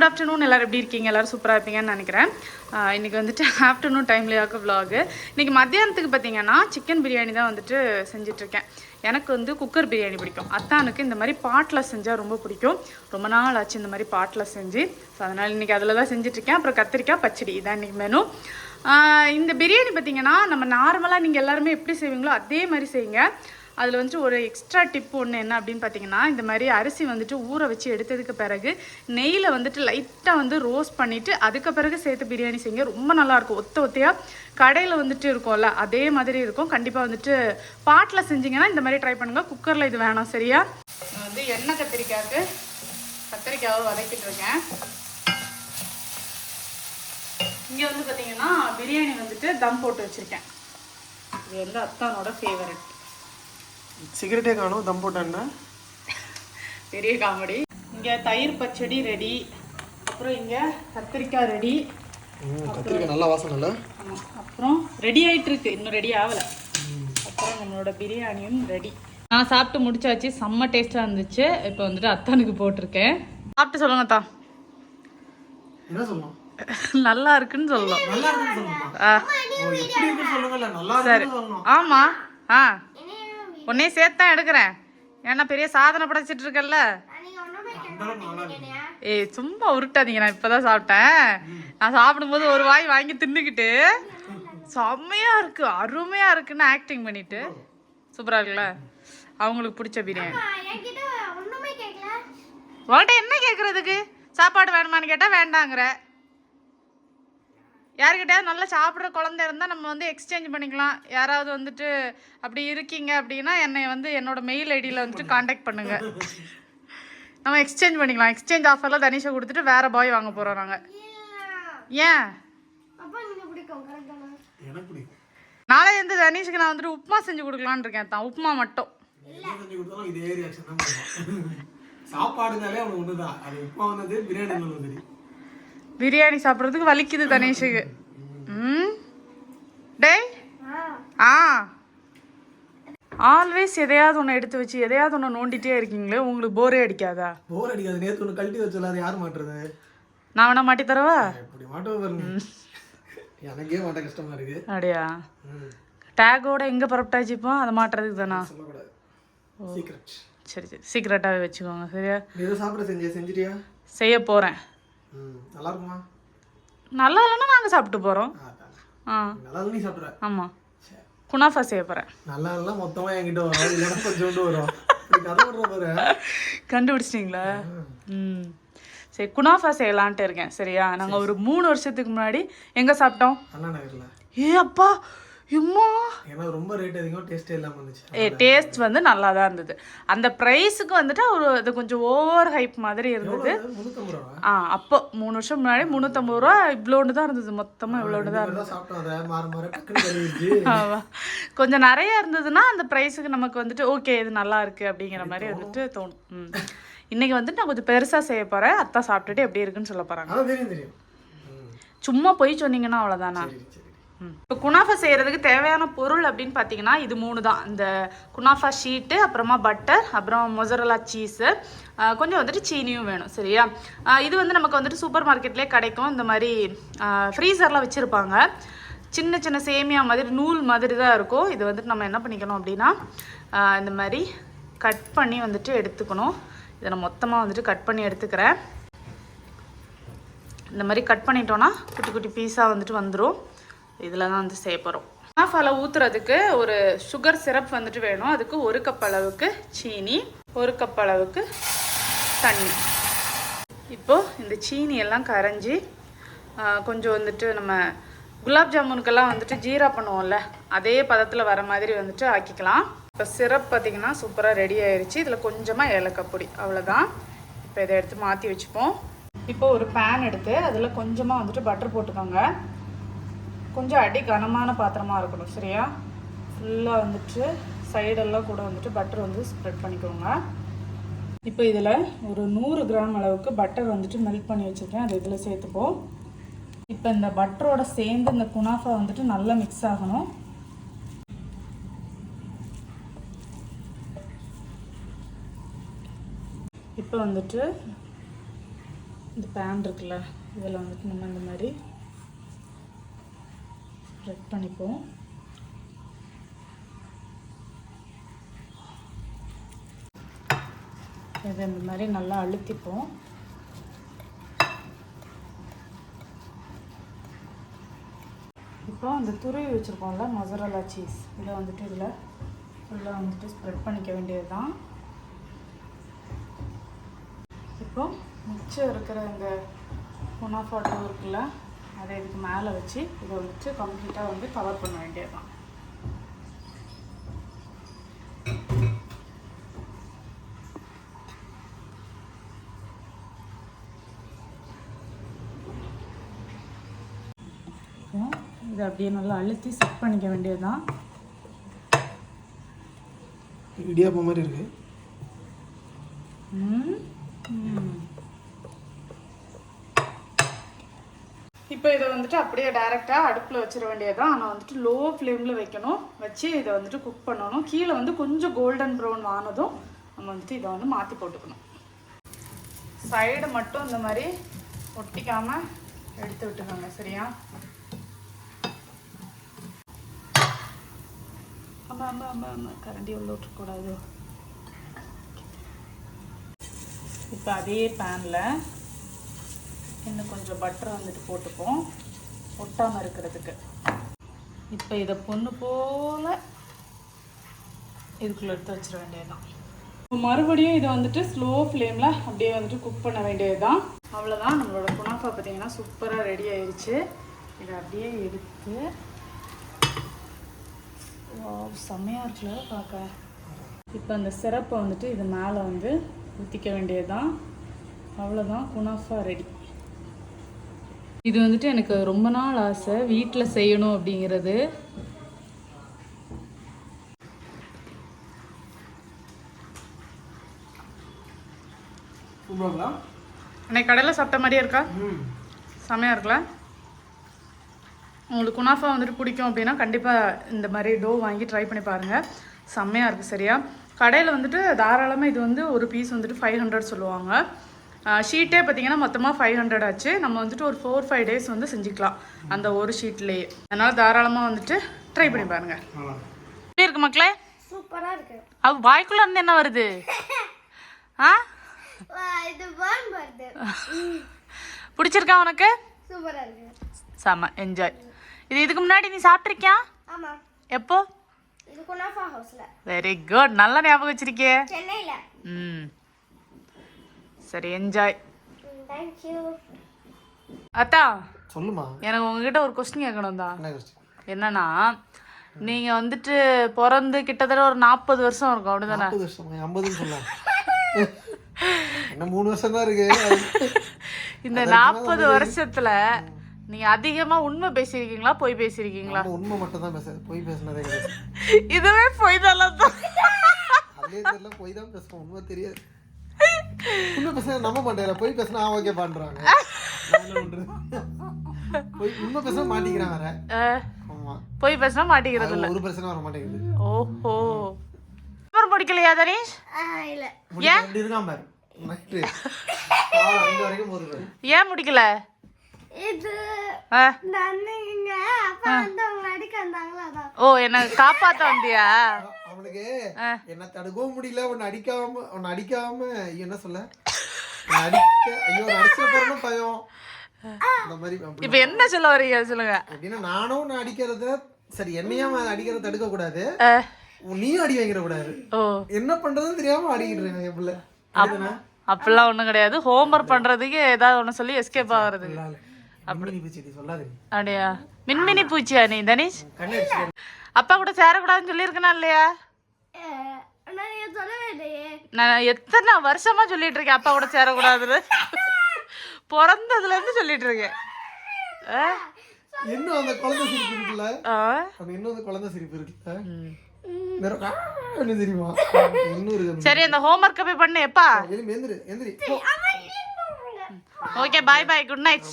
Good afternoon எல்லோரும் எப்படி இருக்கீங்க? எல்லோரும் சூப்பராக இருப்பீங்கன்னு நினைக்கிறேன். இன்றைக்கி இன்னைக்கு வந்துட்டு ஆஃப்டர்நூன் டைம்லேயாக்க விலாகு இன்றைக்கி மத்தியானத்துக்கு பார்த்தீங்கன்னா சிக்கன் பிரியாணி தான் வந்துட்டு செஞ்சிட்ருக்கேன். எனக்கு வந்து குக்கர் பிரியாணி பிடிக்கும். அத்தானுக்கு இந்த மாதிரி பாட்டில் செஞ்சால் ரொம்ப பிடிக்கும். ரொம்ப நாள் ஆச்சு இந்த மாதிரி பாட்டில் செஞ்சு. ஸோ அதனால் இன்றைக்கி அதில் தான் செஞ்சிட்ருக்கேன். அப்புறம் கத்திரிக்காய் பச்சடி இதான் இன்றைக்கி மெனு இந்த பிரியாணி பார்த்தீங்கன்னா நம்ம நார்மலாக நீங்கள் எல்லாருமே எப்படி செய்வீங்களோ அதே மாதிரி செய்யுங்க. அதில் வந்துட்டு ஒரு எக்ஸ்ட்ரா டிப் ஒன்று என்ன அப்படின்னு பார்த்தீங்கன்னா இந்த மாதிரி அரிசி வந்துட்டு ஊற வச்சு எடுத்ததுக்கு பிறகு நெய்யில் வந்துட்டு லைட்டாக வந்து ரோஸ்ட் பண்ணிவிட்டு அதுக்கு பிறகு சேர்த்து பிரியாணி செய்யுங்க. ரொம்ப நல்லாயிருக்கும் ஒத்த ஒத்தையாக கடையில் வந்துட்டு இருக்கும்ல அதே மாதிரி இருக்கும். கண்டிப்பாக வந்துட்டு பாட்டில் செஞ்சீங்கன்னா இந்த மாதிரி ட்ரை பண்ணுங்கள் குக்கரில் இது வேணாம். சரியா? வந்து எண்ணெய் கத்திரிக்காய்க்கு கத்திரிக்காவை வதக்கிட்டு இருக்கேன். இங்கே வந்து பார்த்தீங்கன்னா பிரியாணி வந்துட்டு தம் போட்டு வச்சுருக்கேன். இது வந்து அத்தானோட ஃபேவரட் சிகரெட்டே காணும் தம் போட்டேன்னா பெரிய காமெடி. இங்கே தயிர் பச்சடி ரெடி. அப்புறம் இங்கே கத்திரிக்காய் ரெடி. கத்திரிக்காய் நல்லா வாசனை இல்லை அப்புறம் ரெடி ஆயிட்டு இருக்கு இன்னும் ரெடி ஆகலை. அப்புறம் நம்மளோட பிரியாணியும் ரெடி. நான் சாப்பிட்டு முடிச்சாச்சு. செம்ம டேஸ்ட்டாக இருந்துச்சு. இப்போ வந்துட்டு அத்தானுக்கு போட்டிருக்கேன். சாப்பிட்டு சொல்லுங்க அத்தா. என்ன சொல்லணும்? நல்லா இருக்குன்னு சொல்லலாம் நல்லா இருக்குன்னு சொல்லணுமா? ஆ. சரி. ஆ. உன்னே சேர்த்து தான் எடுக்கிறேன். ஏன்னா பெரிய சாதனை படைச்சிட்டு இருக்கல்ல. ஏய் சும்மா உருட்டாதீங்க. நான் இப்பதான் சாப்பிட்டேன். நான் சாப்பிடும்போது ஒரு வாய் வாங்கி தின்னுக்கிட்டு. செம்மையா இருக்கு. அருமையா இருக்குன்னு ஆக்டிங் பண்ணிட்டு. சூப்பரா இருக்குல்ல? அவங்களுக்கு பிடிச்ச பிரியாணி. உங்கள்கிட்ட என்ன கேட்குறதுக்கு சாப்பாடு வேணுமான்னு கேட்டால் வேண்டாங்கிற. யாருக்கிட்டயாவது நல்லா சாப்பிட்ற குழந்தை இருந்தால் நம்ம வந்து எக்ஸ்சேஞ்ச் பண்ணிக்கலாம். யாராவது வந்துட்டு அப்படி இருக்கீங்க அப்படின்னா என்னை வந்து என்னோட மெயில் ஐடியில் வந்துட்டு காண்டாக்ட் பண்ணுங்க. நம்ம எக்ஸ்சேஞ்ச் பண்ணிக்கலாம். எக்ஸ்சேஞ்ச் ஆஃபரில் தனிஷை கொடுத்துட்டு வேற பாய் வாங்க போகிறோம் நாங்கள் ஏன்? நாளை வந்து தனிஷுக்கு நான் வந்துட்டு உப்புமா செஞ்சு கொடுக்கலான்னு இருக்கேன் தான் உப்புமா மட்டும். சாப்பாடுனாலே அவனுக்கு ஒண்ணுதான். அது உப்புமா வந்தது பிரியாணி வந்தது. பிரியாணி சாப்பிட்றதுக்கு வலிக்குது தனிஷுக்கு. ம்? டேய். ஆ. ஆல்வேஸ் எதையாவது ஒன்று எடுத்து வச்சு எதையாவது ஒன்று நோண்டிட்டே இருக்கீங்களே உங்களுக்கு போரே அடிக்காதா? போர் அடிக்காது. நேத்து ஒன்று கழட்டி வச்சல அது யார் மாட்டுறது? நான் வேணா மாட்டி தரவா? எப்படி மாட்டுவ பாருங்க. எனக்கே மாட்ட கஷ்டமா இருக்கு. அப்படியா? டேகோட எங்கே பரப்பிட்டாச்சு இப்போ? அதை மாட்டுறதுக்கு தானா? சரி சரி. சீக்கிரட்டாகவே வச்சுக்கோங்க சரியா? ஏதோ சாப்பிட செஞ்சியா செஞ்சிட்டியா? செய்ய போகிறேன் ம் நல்லா இருக்குமா நல்லா இல்லைன்னா நாங்கள் சாப்பிட்டு போகிறோம். ஆ நல்லா நீ சாப்பிடுற? ஆமாம் குனாஃபா செய்ய போகிறேன் நல்லா இல்ல மொத்தமா என்கிட்ட வரும். இல்லைன்னா கொஞ்சோண்டு வரும். கண்டுபிடிச்சிட்டிங்களா? ம். சரி குனாஃபா செய்யலான்ட்டு இருக்கேன். சரியா? நாங்கள் ஒரு மூணு வருஷத்துக்கு முன்னாடி எங்கே சாப்பிட்டோம்? ஏ அப்பா! ஏன்னா ரொம்ப ரேட் அதிகம் டேஸ்டே இல்லாம இருந்துச்சு. ஏ டேஸ்ட் வந்து நல்லா தான் இருந்தது. அந்த ப்ரைஸுக்கு வந்துட்டு ஒரு அது கொஞ்சம் ஓவர் ஹைப் மாதிரி இருந்தது. ஆ அப்போ மூணு வருஷம் முன்னாடி முந்நூற்றம்பது ரூபா இவ்வளோண்டு தான் இருந்தது. மொத்தமாக இவ்வளோண்டு தான் ஆமா. கொஞ்சம் நிறைய இருந்ததுன்னா அந்த ப்ரைஸுக்கு நமக்கு வந்துட்டு ஓகே இது நல்லா இருக்கு அப்படிங்கிற மாதிரி வந்துட்டு தோணும். இன்னைக்கு வந்துட்டு நான் கொஞ்சம் பெருசாக செய்ய போகிறேன் அத்தா சாப்பிட்டுட்டு எப்படி இருக்குன்னு சொல்ல போகிறாங்க சும்மா போய் சொன்னீங்கன்னா அவ்வளோதானா இப்போ குனாஃபா செய்கிறதுக்கு தேவையான பொருள் அப்படின்னு பார்த்தீங்கன்னா இது மூணு தான். இந்த குனாஃபா ஷீட்டு அப்புறமா பட்டர் அப்புறம் மொசரலா சீஸு கொஞ்சம் வந்துட்டு சீனியும் வேணும் சரியா? இது வந்து நமக்கு வந்துட்டு சூப்பர் மார்க்கெட்லேயே கிடைக்கும். இந்த மாதிரி ஃப்ரீசர்லாம் வச்சுருப்பாங்க. சின்ன சின்ன சேமியா மாதிரி நூல் மாதிரி தான் இருக்கும். இது வந்துட்டு நம்ம என்ன பண்ணிக்கணும் அப்படின்னா இந்த மாதிரி கட் பண்ணி வந்துட்டு எடுத்துக்கணும். இதை நான் மொத்தமாக வந்துட்டு கட் பண்ணி எடுத்துக்கிறேன். இந்த மாதிரி கட் பண்ணிட்டோன்னா குட்டி குட்டி பீஸாக வந்துட்டு வந்துடும் இதில் தான் வந்து செய்ய போகிறோம் குனாஃபால ஊற்றுறதுக்கு ஒரு சுகர் சிரப் வந்துட்டு வேணும். அதுக்கு ஒரு கப் அளவுக்கு சீனி ஒரு கப் அளவுக்கு தண்ணி. இப்போது இந்த சீனி எல்லாம் கரைஞ்சி கொஞ்சம் வந்துட்டு நம்ம குலாப் ஜாமுனுக்கெல்லாம் வந்துட்டு ஜீரா பண்ணுவோம்ல அதே பதத்தில் வர மாதிரி வந்துட்டு ஆக்கிக்கலாம். இப்போ சிரப் பார்த்திங்கன்னா சூப்பராக ரெடி ஆயிடுச்சு இதில் கொஞ்சமாக ஏலக்காய் பொடி அவ்வளோதான் இப்போ இதை எடுத்து மாற்றி வச்சுப்போம். இப்போ ஒரு பேன் எடுத்து அதில் கொஞ்சமாக வந்துட்டு பட்டர் போட்டுக்கோங்க. கொஞ்சம் அடி கனமான பாத்திரமாக இருக்கணும் சரியா? ஃபுல்லாக வந்துட்டு சைடெல்லாம் கூட வந்துட்டு பட்டர் வந்து ஸ்ப்ரெட் பண்ணிக்கோங்க. இப்போ இதில் ஒரு நூறு கிராம் அளவுக்கு பட்டர் வந்துட்டு மெல்ட் பண்ணி வச்சுருக்கேன். அதை இதில் சேர்த்துப்போம். இப்போ இந்த பட்டரோட சேர்ந்து இந்த குனாஃபா வந்துட்டு நல்லா மிக்ஸ் ஆகணும். இப்போ வந்துட்டு இந்த பேன் இருக்குல்ல இதில் வந்துட்டு நம்ம இந்த மாதிரி ஸ்ப்ரெட் பண்ணிப்போம். இதை இந்த மாதிரி நல்லா அழுத்திப்போம். இப்போ அந்த துருவி வச்சுருக்கோம்ல மொசரலா சீஸ் இதை வந்துட்டு இதில் ஃபுல்லாக வந்துட்டு ஸ்ப்ரெட் பண்ணிக்க வேண்டியது தான் இப்போ மிச்சம் இருக்கிற இந்த முனாஃபாட்டோ இருக்குல்ல அதை இதுக்கு மேலே வச்சு இதை வச்சு கம்ப்ளீட்டாக வந்து கவர் பண்ண வேண்டியது தான் இதை அப்படியே நல்லா அழுத்தி செட் பண்ணிக்க வேண்டியது தான் இடியாப்பம் மாதிரி இருக்கு. ம். இப்போ இதை வந்துட்டு அப்படியே டைரெக்டாக அடுப்பில் வச்சிட வேண்டியதுதான். ஆனால் வந்துட்டு லோ ஃப்ளேமில் வைக்கணும். வச்சு இதை வந்துட்டு குக் பண்ணணும். கீழே வந்து கொஞ்சம் கோல்டன் ப்ரௌன் ஆனதும் நம்ம வந்துட்டு இதை வந்து மாற்றி போட்டுக்கணும். சைடு மட்டும் இந்த மாதிரி ஒட்டிக்காமல் எடுத்து விட்டுக்கோங்க சரியா? ஆமாம் ஆமாம் ஆமாம் ஆமாம் கரண்டி உள்ள விட்டுக்கூடாது இப்போ அதே பேனில் இன்னும் கொஞ்சம் பட்டர் வந்துட்டு போட்டுப்போம். ஒட்டாமல் இருக்கிறதுக்கு. இப்போ இதை பொண்ணு போல் இதுக்குள்ளே எடுத்து வச்சிட வேண்டியதுதான். மறுபடியும் இதை வந்துட்டு ஸ்லோ ஃப்ளேமில் அப்படியே வந்துட்டு குக் பண்ண வேண்டியதுதான். அவ்வளோதான் நம்மளோட குனாஃபா பார்த்தீங்கன்னா சூப்பராக ரெடி ஆயிடுச்சு இதை அப்படியே எடுத்து செம்மையாக இருக்குல்ல பார்க்க இப்போ அந்த சிறப்பை வந்துட்டு இது மேலே வந்து ஊற்றிக்க வேண்டியதுதான். அவ்வளோதான் குனாஃபா ரெடி இது வந்துட்டு எனக்கு ரொம்ப நாள் ஆசை. வீட்டில் செய்யணும் அப்படிங்கிறது. அன்னைக்கு கடையில் சாப்பிட்ட மாதிரியே இருக்கா? ம். செம்மையாக இருக்குல்ல உங்களுக்கு குனாஃபா வந்துட்டு பிடிக்கும் அப்படின்னா கண்டிப்பாக இந்த மாதிரி டோ வாங்கி ட்ரை பண்ணி பாருங்கள் செம்மையாக இருக்குது சரியா? கடையில் வந்துட்டு தாராளமாக இது வந்து ஒரு பீஸ் வந்துட்டு ஃபைவ் ஹண்ட்ரட் சொல்லுவாங்க. ஷீட்டே பார்த்தீங்கன்னா மொத்தமாக ஃபைவ் ஹண்ட்ரட் ஆச்சு. நம்ம வந்துட்டு ஒரு ஃபோர் ஃபைவ் டேஸ் வந்து செஞ்சுக்கலாம். அந்த ஒரு ஷீட்லேயே அதனால் தாராளமாக வந்துட்டு ட்ரை பண்ணி பாருங்கள் நல்லா எப்படி இருக்கு மக்களே? சூப்பரா இருக்கு. அது வாய்க்குள்ள இருந்து என்ன வருது? ஆ? பிடிச்சிருக்கா உனக்கு? சூப்பரா இருக்கு. செம்ம என்ஜாய் இது இதுக்கு முன்னாடி நீ சாப்பிட்ருக்கியா ஆமா. எப்போ? இது குனாஃபா ஹவுஸ்ல வெரி குட் நல்ல ஞாபகம் வச்சிருக்கியே. சென்னையில. ம். சரி என்ஜாய் அத்தா சொல்லுமா. எனக்கு உங்ககிட்ட ஒரு கொஸ்டின் கேட்கணும் தான் என்னன்னா நீங்கள் வந்துட்டு பிறந்து கிட்டத்தட்ட ஒரு நாற்பது வருஷம் இருக்கும் அப்படிதானே? ஐம்பதுன்னு சொல்லலாம் என்ன மூணு வருஷம் தான் இருக்கு. இந்த நாற்பது வருஷத்துல நீங்க அதிகமா உண்மை பேசியிருக்கீங்களா பொய் பேசியிருக்கீங்களா? உண்மை மட்டும் தான் பேச பொய் பேசினதே கிடையாது. இதுவே பொய் தான் பொய் தான் பேசுவோம் உண்மை தெரியாது. உண்மை பேசினா நம்ப மாட்டேன் பொய் பேசினா ஓகே பண்றாங்க. நான் என்ன பண்றது. பொய் உண்மை பேசினா மாட்டிக்கிறான் வேற. ஆமா. பொய் பேசினா மாட்டேங்கிறது அது ஒரு பிரச்சனை வர மாட்டேங்குது. ஓஹோ. அப்புறம் முடிக்கலையா தனீஷ்? இல்ல. வரைக்கும் போதும் பாரு. ஏன் முடிக்கல? ஓ என்ன காப்பாத்த வந்தியா? அவனுக்கு என்ன தடுக்கவும் முடியல உன்னை அடிக்காம உன்னை அடிக்காம என்ன சொல்ல? அடிக்க ஐயோ அடிச்ச பிறகு பயம். அந்த மாதிரி இப்ப என்ன சொல்ல வரீங்க? சொல்லுங்க. எப்படின்னா நானும் உன்னை அடிக்கிறத சரி என்னையும் அடிக்கிறத தடுக்க கூடாது. நீயும் அடி வாங்கிட கூடாது ஓ. என்ன பண்றதுன்னு தெரியாம அடிக்கிட்டு இருக்காங்க என் பிள்ளை? அப்படிலாம் ஒண்ணும் கிடையாது. ஹோம்ஒர்க் பண்றதுக்கு ஏதாவது ஒண்ணு சொல்லி எஸ்கேப் ஆகுறது அப்படியா? மின்மினி பூச்சியா நீ தனீஷ்? அப்பா கூட சேரக்கூடாதுன்னு சொல்லியிருக்கனா இல்லையா? நான் எத்தனை வருஷமா சொல்லிட்டு இருக்கேன் அப்பா கூட சேரக்கூடாதுன்னு. பிறந்ததுல இருந்து சொல்லிட்டு இருக்கேன்? இன்னும் அந்த குழந்தை சிரிப்பு இருக்குல்ல? அந்த இன்னும் அந்த குழந்தை சிரிப்பு இருக்குல்ல? வெறும் ஆ, என்ன தெரியுமா? இன்னும் இருக்கு சரி அந்த ஹோம்ஒர்க்கை போய் பண்ணு எப்பா? எந்திரி எந்திரி. எந்திரி okay bye bye good night